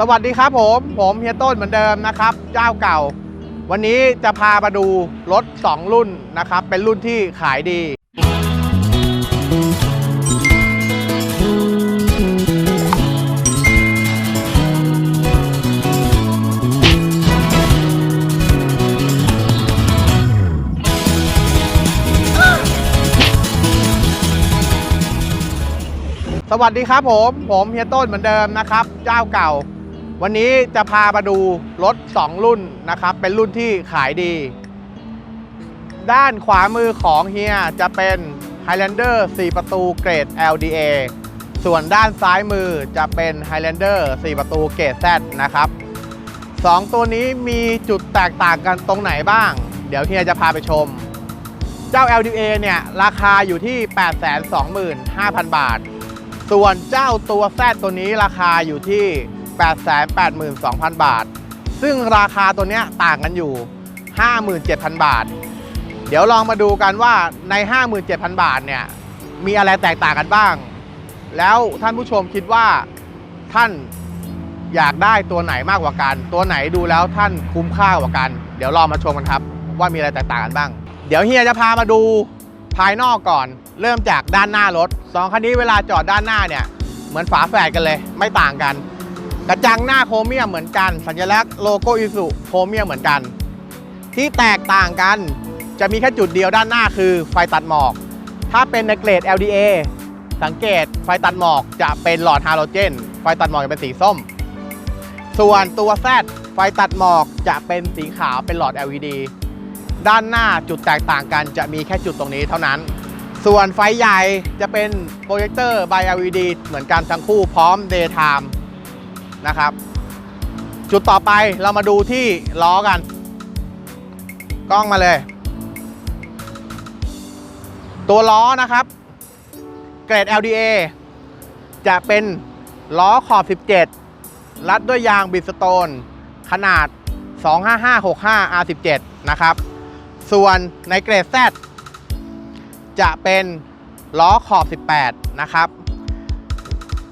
สวัสดีครับผมผมเฮียต้นเหมือนเดิมนะครับ เจ้าเก่า วันนี้จะพามาดูรถ 2 รุ่นนะครับ เป็นรุ่นที่ขายดี สวัสดีครับผมผมเฮียต้นเหมือนเดิมนะครับ เจ้าเก่า วันนี้จะพามาดูรถ 2 รุ่นนะครับ เป็นรุ่นที่ขายดี ด้านขวามือของเฮียจะเป็น Highlander 4 ประตูเกรด LDA ส่วนด้านซ้ายมือจะเป็น Highlander 4 ประตูเกรด Z นะครับ 2 ตัวนี้มีจุดแตกต่างกันตรงไหนบ้าง เดี๋ยวเฮียจะพาไปชม เจ้า LDA เนี่ยราคาอยู่ที่ 825,000 บาท ส่วนเจ้าตัวแซดตัวนี้ราคาอยู่ที่ 882,000 บาท ซึ่งราคาตัวนี้ต่างกันอยู่ 57,000 บาท เดี๋ยวลองมาดูกันว่าใน 57,000 บาทเนี่ยมีอะไรแตกต่างกันบ้าง แล้วท่านผู้ชมคิดว่าท่านอยากได้ตัวไหนมากกว่ากัน ตัวไหนดูแล้วท่านคุ้มค่ากว่ากัน เดี๋ยวลองมาชมกันครับ ว่ามีอะไรแตกต่างกันบ้าง เดี๋ยวเฮียจะพามาดูภายนอกก่อน เริ่มจากด้านหน้ารถสองคันนี้เวลาจอดด้านหน้าเนี่ย เหมือนฝาแฝดกันเลย ไม่ต่างกัน กระจังหน้าโครเมียมเหมือนกัน สัญลักษณ์โลโก้อิสุโครเมียมเหมือนกัน ที่แตกต่างกันจะมีแค่จุดเดียวด้านหน้าคือไฟตัดหมอก ถ้าเป็นในเกรด LDA สังเกตไฟตัดหมอกจะเป็นหลอดฮาโลเจน ไฟตัดหมอกจะเป็นสีส้ม ส่วนตัว Z ไฟตัดหมอกจะเป็นสีขาวเป็นหลอด LED ด้านหน้าจุดแตกต่างกันจะมีแค่จุดตรงนี้เท่านั้น ส่วนไฟใหญ่จะเป็นโปรเจคเตอร์ by LED เหมือนกันทั้งคู่พร้อม daytime นะครับ จุดต่อไปเรามาดูที่ล้อกัน กล้องมาเลย ตัวล้อนะครับ เกรด LDA จะเป็นล้อขอบ 17 รัดด้วยยางบิสโตน ขนาด 25565 R17 นะครับ ส่วนในเกรด Z จะเป็นล้อขอบ 18 นะครับ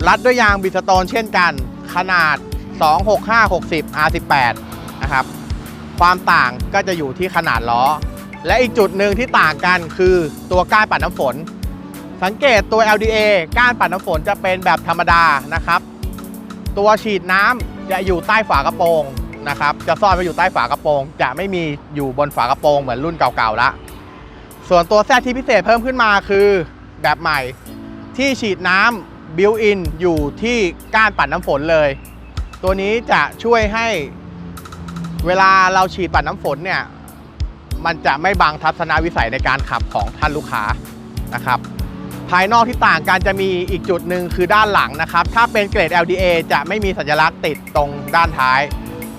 รัดด้วยยางบิสโตนเช่นกัน ขนาด 26560 R18 นะครับ ความต่างก็จะอยู่ที่ขนาดล้อ และอีกจุดหนึ่งที่ต่างกันคือตัวก้านปัดน้ำฝน สังเกตตัว LDA ก้านปัดน้ำฝนจะเป็นแบบธรรมดานะครับ ตัวฉีดน้ำจะอยู่ใต้ฝากระโปรงนะครับ จะซ่อนไว้อยู่ใต้ฝากระโปรง จะไม่มีอยู่บนฝากระโปรงเหมือนรุ่นเก่าๆละ ส่วนตัวแซที่พิเศษเพิ่มขึ้นมาคือแบบใหม่ที่ฉีดน้ำ บิวอินอยู่ที่ก้านปัดน้ำฝนเลย ตัวนี้จะช่วยให้เวลาเราฉีดปัดน้ำฝนเนี่ย มันจะไม่บังทัศนวิสัยในการขับของท่านลูกค้านะครับ ภายนอกที่ต่างกันจะมีอีกจุดหนึ่งคือด้านหลังนะครับ ถ้าเป็นเกรด LDA จะไม่มีสัญลักษณ์ติดตรงด้านท้าย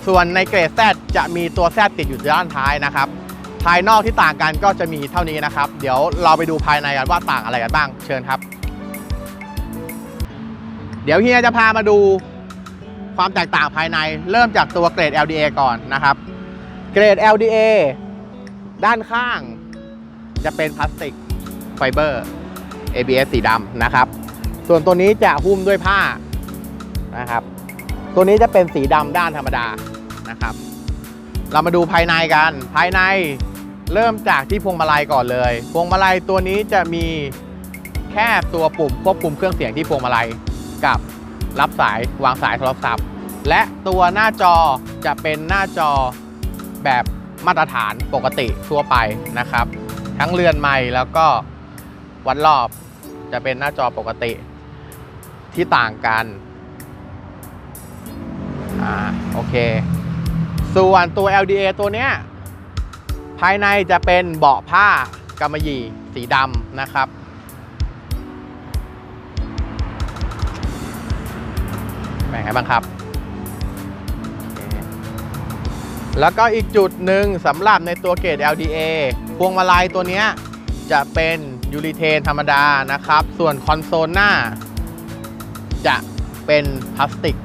ส่วนในเกรด Z จะมีตัว Z ติดอยู่ด้านท้ายนะครับ ภายนอกที่ต่างกันก็จะมีเท่านี้นะครับ เดี๋ยวเราไปดูภายในกันว่าต่างอะไรกันบ้าง เชิญครับ เดี๋ยวเฮียจะพามาดูความแตกต่างภายในเริ่มจากตัวเกรด LDA ก่อนนะครับ เกรด LDA ด้านข้างจะเป็นพลาสติกไฟเบอร์ ABS สีดำนะครับ ส่วนตัวนี้จะหุ้มด้วยผ้านะครับ ตัวนี้จะเป็นสีดำด้านธรรมดานะครับ เรามาดูภายในกัน ภายในเริ่มจากที่พวงมาลัยก่อนเลย พวงมาลัยตัวนี้จะมีแค่ตัวปุ่มควบคุมเครื่องเสียงที่พวงมาลัย กับรับสายวางสายโทรศัพท์ และตัวหน้าจอจะเป็นหน้าจอแบบมาตรฐานปกติทั่วไปนะครับ ทั้งเรือนไม้แล้วก็วัดรอบจะเป็นหน้าจอปกติที่ต่างกันอ่าโอเค ส่วนตัว LDA ตัวเนี้ยภายในจะเป็นเบาะผ้ากำมะหยี่สีดำนะครับ ไงบ้างครับ แล้วก็อีกจุดหนึ่งสำหรับในตัวเกรด LDA พวงมาลัยตัวนี้จะเป็นยูริเทนธรรมดานะครับ ส่วนคอนโซลหน้า จะเป็นพลาสติก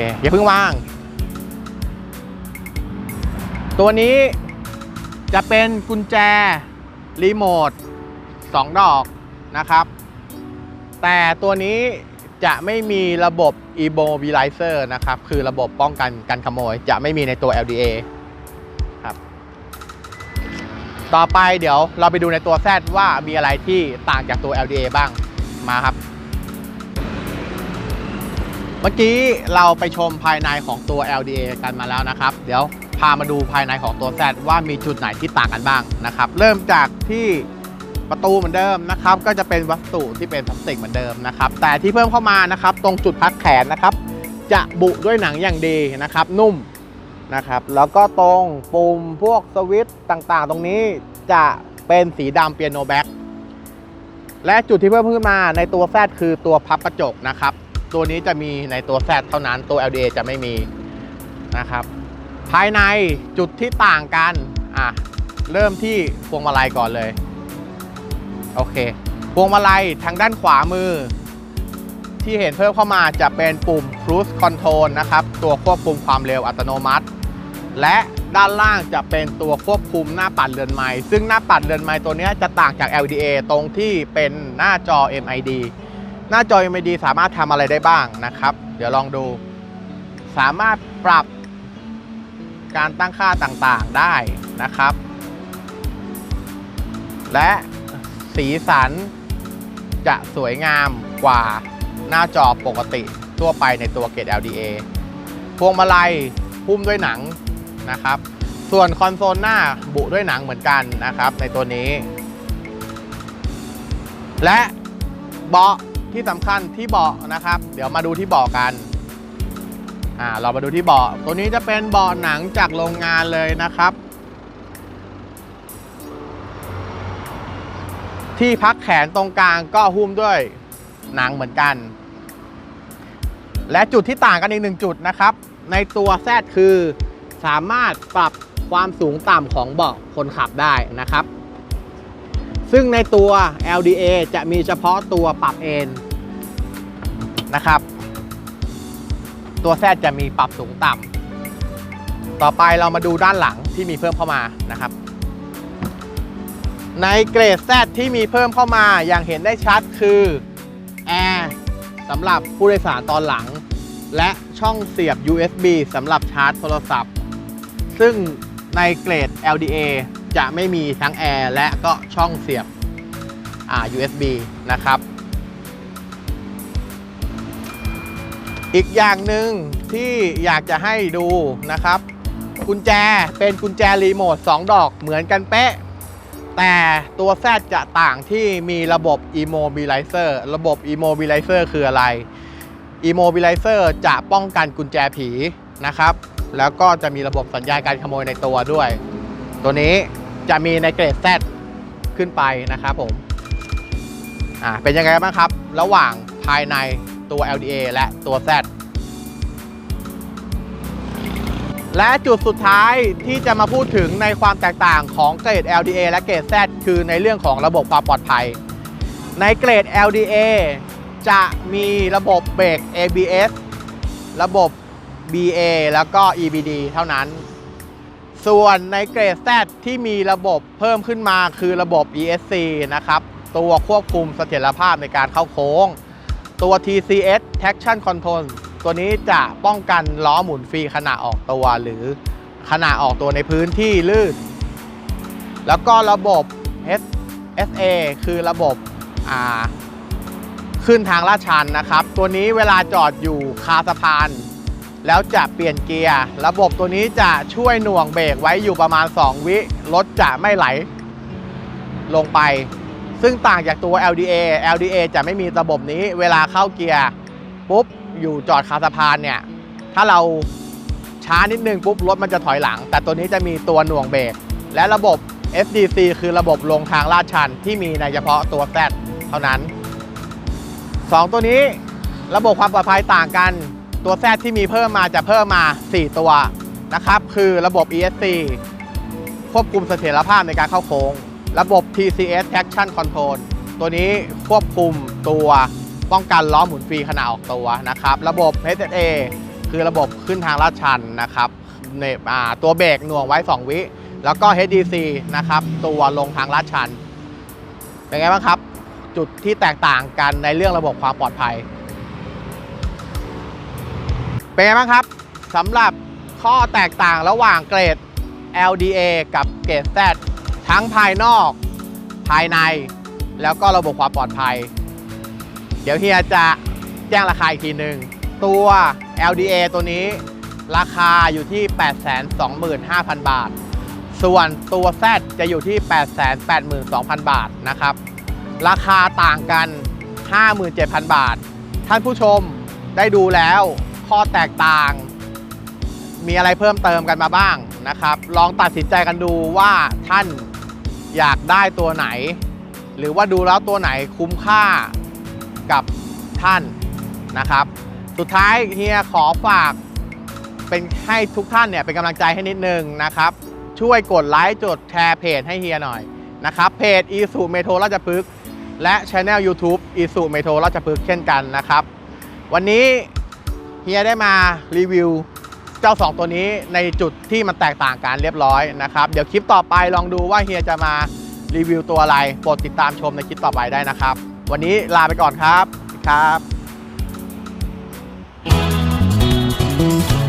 อเคอย่าเพิ่งวาง ตัวนี้จะเป็นกุญแจ รีโมท 2 ดอกนะครับ แต่ตัวนี้จะไม่มีระบบ immobilizer นะครับ คือระบบป้องกันการขโมย จะไม่มีในตัว LDA ครับ ต่อไปเดี๋ยวเราไปดูในตัว Z ว่ามีอะไรที่ต่างจากตัว LDA บ้างมาครับ เมื่อกี้เราไปชมภายในของตัว LDA กันมาแล้วนะครับ เดี๋ยวพามาดูภายในของตัว Z ว่ามีจุดไหนที่ต่างกันบ้างนะครับ เริ่มจากที่ประตูเหมือนเดิมนะครับ ก็จะเป็นวัสดุที่เป็นพลาสติกเหมือนเดิมนะครับ แต่ที่เพิ่มเข้ามานะครับ ตรงจุดพักแขนนะครับ จะบุด้วยหนังอย่างดีนะครับ นุ่มนะครับ แล้วก็ตรงปุ่มพวกสวิตช์ต่างๆ ตรงนี้จะเป็นสีดำเปียโนแบ็กและจุดที่เพิ่มขึ้นมาในตัว Z คือตัวพับกระจกนะครับ ตัวนี้จะมีในตัว Z เท่านั้นตัว LDA จะไม่มีนะครับ ภายในจุดที่ต่างกันอะเริ่มที่พวงมาลัยก่อนเลย โอเค พวงมาลัยทางด้านขวามือ ที่เห็นเพิ่มเข้ามาจะเป็นปุ่ม cruise control นะครับ ตัวควบคุมความเร็วอัตโนมัติ และด้านล่างจะเป็นตัวควบคุมหน้าปัดเรือนไม้ซึ่งหน้าปัดเรือนไม้ตัวนี้จะต่างจาก LDA ตรงที่เป็นหน้าจอ MID หน้าจอ MID สามารถทำอะไรได้บ้างนะครับ เดี๋ยวลองดู สามารถปรับการตั้งค่าต่างๆได้นะครับ และสีสันจะสวยงามกว่าหน้าจอปกติทั่วไปในตัวเกรด LDA พวงมาลัยหุ้มด้วยหนังนะครับ ส่วนคอนโซลหน้าบุด้วยหนังเหมือนกันนะครับในตัวนี้ และเบาะ ที่สำคัญที่เบาะนะครับ เดี๋ยวมาดูที่เบาะกันอ่าเรามาดูที่เบาะตัวนี้จะเป็นเบาะหนังจากโรงงานเลยนะครับ ที่พักแขนตรงกลางก็หุ้มด้วยหนังเหมือนกัน และจุดที่ต่างกันอีกหนึ่งจุดนะครับ ในตัวแซดคือสามารถปรับความสูงต่ำของเบาะคนขับได้นะครับ ซึ่งในตัว LDA จะมีเฉพาะตัวปรับเอนนะครับ ตัวแซดจะมีปรับสูงต่ำต่อไปเรามาดูด้านหลังที่มีเพิ่มเข้ามานะครับ ในเกรด Z ที่มีเพิ่มเข้ามาอย่างเห็นได้ชัดคือแอร์สำหรับผู้โดยสารตอนหลัง และช่องเสียบ USB สำหรับชาร์จโทรศัพท์ ซึ่งในเกรด LDA จะไม่มีทั้งแอร์และก็ช่องเสียบอ่า USB นะครับ อีกอย่างหนึ่งที่อยากจะให้ดูนะครับ กุญแจเป็นกุญแจรีโมท 2 ดอกเหมือนกันเป๊ะ แต่ตัว Z จะต่างที่มีระบบ immobilizer ระบบ immobilizer คืออะไร immobilizer จะป้องกันกุญแจผีนะครับ แล้วก็จะมีระบบสัญญาณการขโมยในตัวด้วย ตัวนี้ จะมีในเกรด Z ขึ้นไปนะครับผมอ่าเป็นยังไงบ้างครับ ระหว่างภายในตัว LDA และตัว Z และจุดสุดท้ายที่จะมาพูดถึงในความแตกต่างของเกรด LDA และเกรด Z คือในเรื่องของระบบความปลอดภัย ในเกรด LDA จะมีระบบเบรก ABS ระบบ BA แล้วก็ EBD เท่านั้น ส่วนในเกรด Z ที่มีระบบเพิ่มขึ้นมาคือระบบ ESC นะครับ ตัวควบคุมเสถียรภาพในการเข้าโค้ง ตัว TCS Traction Control ตัวนี้จะป้องกันล้อหมุนฟรีขณะออกตัวหรือขณะออกตัวในพื้นที่ลื่น แล้วก็ระบบ SA คือระบบขึ้นทางลาดชันนะครับ ตัวนี้เวลาจอดอยู่คาสะพาน แล้วจะเปลี่ยนเกียร์ ระบบตัวนี้จะช่วยหน่วงเบรกไว้อยู่ประมาณ 2 วิ รถจะไม่ไหลลงไป ซึ่งต่างจากตัว LDA LDA จะไม่มีระบบนี้ เวลาเข้าเกียร์ปุ๊บ อยู่จอดคาสะพานเนี่ย ถ้าเราช้านิดนึงปุ๊บ รถมันจะถอยหลัง แต่ตัวนี้จะมีตัวหน่วงเบรก และระบบ FDC คือระบบลงทางลาดชันที่มีในเฉพาะตัว Z เท่านั้น 2 ตัวนี้ระบบความปลอดภัยต่างกัน ตัว Z ที่มีเพิ่มมาจะเพิ่มมา 4 ตัวนะครับ คือระบบ ESC ควบคุมเสถียรภาพในการเข้าโค้ง ระบบ TCS Traction Control ตัวนี้ควบคุมตัวป้องกันล้อหมุนฟรีขณะออกตัวนะครับ ระบบ HSA คือระบบขึ้นทางลาดชันนะครับเนตัวเบรกหน่วงไว้ 2 วิ แล้วก็ HDC นะครับ ตัวลงทางลาดชัน เป็นไงบ้างครับ จุดที่แตกต่างกันในเรื่องระบบความปลอดภัย เป็นไงบ้างครับสำหรับข้อแตกต่างระหว่างเกรด LDA กับเกรด Z ทั้งภายนอก ภายใน แล้วก็ระบบความปลอดภัย เดี๋ยวเฮียจะแจ้งราคาอีกทีหนึ่งตัว LDA ตัวนี้ราคาอยู่ที่ 825,000 บาท ส่วนตัว Z จะอยู่ที่ 882,000 บาทนะครับ ราคาต่างกัน 57,000 บาท ท่านผู้ชมได้ดูแล้ว ข้อแตกต่าง มีอะไรเพิ่มเติมกันมาบ้างนะครับ ลองตัดสินใจกันดูว่าท่านอยากได้ตัวไหน หรือว่าดูแล้วตัวไหนคุ้มค่ากับท่านนะครับ สุดท้ายเฮียขอฝากเป็นให้ทุกท่านเนี่ยเป็นกำลังใจให้นิดนึงนะครับ ช่วยกดไลค์จดแชร์เพจให้เฮียหน่อยนะครับเพจอีสุเมโทรราชพฤกษ์และช anel YouTube อีสุเมโทรราชพฤกษ์เช่นกันนะครับ วันนี้ เฮียได้มารีวิวเจ้า 2 ตัวนี้ในจุดที่มันแตกต่างกันเรียบร้อยนะครับ เดี๋ยวคลิปต่อไปลองดูว่าเฮียจะมารีวิวตัวอะไรโปรดติดตามชมในคลิปต่อไปได้นะครับ วันนี้ลาไปก่อนครับครับ